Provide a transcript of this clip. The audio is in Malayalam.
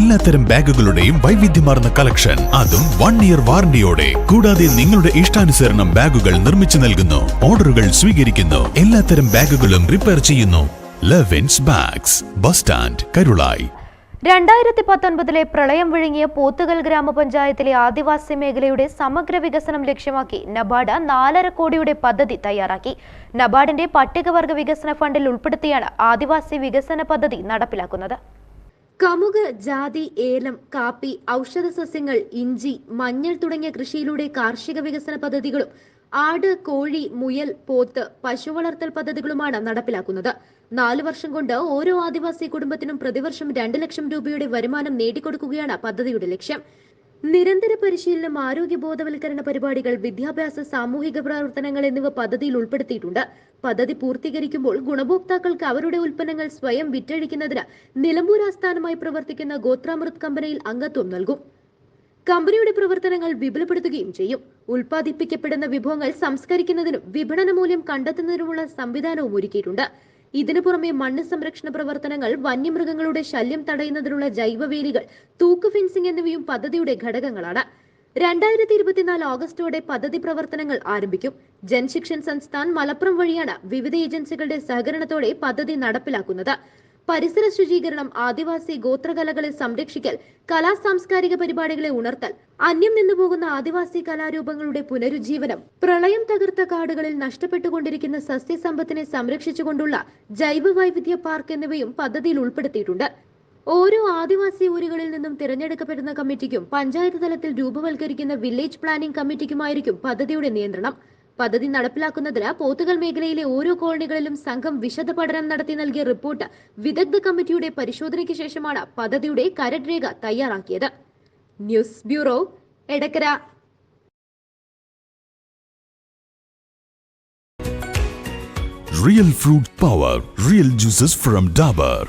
എല്ലാത്തരം ബാഗുകളുടെയും വൈവിധ്യമാർന്ന കളക്ഷൻ. അതും വൺ ഇയർ വാറണ്ടിയോടെ കൂടാതെ നിങ്ങളുടെ ഇഷ്ടാനുസരണം ബാഗുകൾ നിർമ്മിച്ചു നൽകുന്നു. ഓർഡറുകൾ സ്വീകരിക്കുന്നു. എല്ലാത്തരം ബാഗുകളും റിപ്പയർ ചെയ്യുന്നു. Levins bags bus stand Karulai രണ്ടായിരത്തി പത്തൊൻപതിലെ പ്രളയം വിഴുങ്ങിയ പോത്തുകൽ ഗ്രാമപഞ്ചായത്തിലെ ആദിവാസി മേഖലയുടെ സമഗ്ര വികസനം ലക്ഷ്യമാക്കി നബാർഡ് നാലര കോടിയുടെ പദ്ധതി തയ്യാറാക്കി. നബാർഡിന്റെ പട്ടികവർഗ വികസന ഫണ്ടിൽ ഉൾപ്പെടുത്തിയാണ് ആദിവാസി വികസന പദ്ധതി നടപ്പിലാക്കുന്നത്. കമുക് ജാതി ഏലം കാപ്പി ഔഷധ സസ്യങ്ങൾ ഇഞ്ചി മഞ്ഞൾ തുടങ്ങിയ കൃഷിയിലൂടെ കാർഷിക വികസന പദ്ധതികളും ആട് കോഴി മുയൽ പോത്ത് പശു വളർത്തൽ പദ്ധതികളുമാണ് നടപ്പിലാക്കുന്നത്. നാല് വർഷം കൊണ്ട് ഓരോ ആദിവാസി കുടുംബത്തിനും പ്രതിവർഷം രണ്ട് ലക്ഷം രൂപയുടെ വരുമാനം നേടിക്കൊടുക്കുകയാണ് പദ്ധതിയുടെ ലക്ഷ്യം. നിരന്തര പരിശീലനം ആരോഗ്യ ബോധവൽക്കരണ പരിപാടികൾ വിദ്യാഭ്യാസ സാമൂഹിക പ്രവർത്തനങ്ങൾ എന്നിവ പദ്ധതിയിൽ ഉൾപ്പെടുത്തിയിട്ടുണ്ട്. പദ്ധതി പൂർത്തീകരിക്കുമ്പോൾ ഗുണഭോക്താക്കൾക്ക് അവരുടെ ഉൽപ്പന്നങ്ങൾ സ്വയം വിറ്റഴിക്കുന്നതിന് നിലമ്പൂർ ആസ്ഥാനമായി പ്രവർത്തിക്കുന്ന ഗോത്രാമൃത് കമ്പനിയിൽ അംഗത്വം നൽകും. കമ്പനിയുടെ പ്രവർത്തനങ്ങൾ വിപുലപ്പെടുത്തുകയും ചെയ്യും. ഉൽപ്പാദിപ്പിക്കപ്പെടുന്ന വിഭവങ്ങൾ സംസ്കരിക്കുന്നതിനും വിപണന മൂല്യം കണ്ടെത്തുന്നതിനുമുള്ള സംവിധാനവും ഒരുക്കിയിട്ടുണ്ട്. ഇതിനു പുറമെ മണ്ണ് സംരക്ഷണ പ്രവർത്തനങ്ങൾ വന്യമൃഗങ്ങളുടെ ശല്യം തടയുന്നതിനുള്ള ജൈവവേലികൾ തൂക്ക് ഫെൻസിംഗ് എന്നിവയും പദ്ധതിയുടെ ഘടകങ്ങളാണ്. രണ്ടായിരത്തി ഇരുപത്തിനാല് ഓഗസ്റ്റോടെ പദ്ധതി പ്രവർത്തനങ്ങൾ ആരംഭിക്കും. ജൻശിക്ഷൻ സംസ്ഥാൻ മലപ്പുറം വഴിയാണ് വിവിധ ഏജൻസികളുടെ സഹകരണത്തോടെ പദ്ധതി നടപ്പിലാക്കുന്നത്. പരിസര ശുചീകരണം ആദിവാസി ഗോത്രകലകളെ സംരക്ഷിക്കൽ കലാ സാംസ്കാരിക പരിപാടികളെ ഉണർത്തൽ അന്യം നിന്നുപോകുന്ന ആദിവാസി കലാരൂപങ്ങളുടെ പുനരുജ്ജീവനം പ്രളയം തകർത്ത കാടുകളിൽ നഷ്ടപ്പെട്ടുകൊണ്ടിരിക്കുന്ന സസ്യസമ്പത്തിനെ സംരക്ഷിച്ചുകൊണ്ടുള്ള ജൈവ വൈവിധ്യ പാർക്ക് എന്നിവയും പദ്ധതിയിൽ ഉൾപ്പെടുത്തിയിട്ടുണ്ട്. ഓരോ ആദിവാസി ഊരുകളിൽ നിന്നും തിരഞ്ഞെടുക്കപ്പെടുന്ന കമ്മിറ്റിക്കും പഞ്ചായത്ത് തലത്തിൽ രൂപവൽക്കരിക്കുന്ന വില്ലേജ് പ്ലാനിംഗ് കമ്മിറ്റിക്കുമായിരിക്കും പദ്ധതിയുടെ നിയന്ത്രണം. പദ്ധതി നടപ്പിലാക്കുന്നതിന് പോത്തുകൽ മേഖലയിലെ ഓരോ കോളനികളിലും സംഘം വിശദ പഠനം നടത്തി നൽകിയ റിപ്പോർട്ട് വിദഗ്ധ കമ്മിറ്റിയുടെ പരിശോധനയ്ക്ക് ശേഷമാണ് പദ്ധതിയുടെ കരട് രേഖ തയ്യാറാക്കിയത് news bureau Edakkara Real fruit power, real juices from Dabur.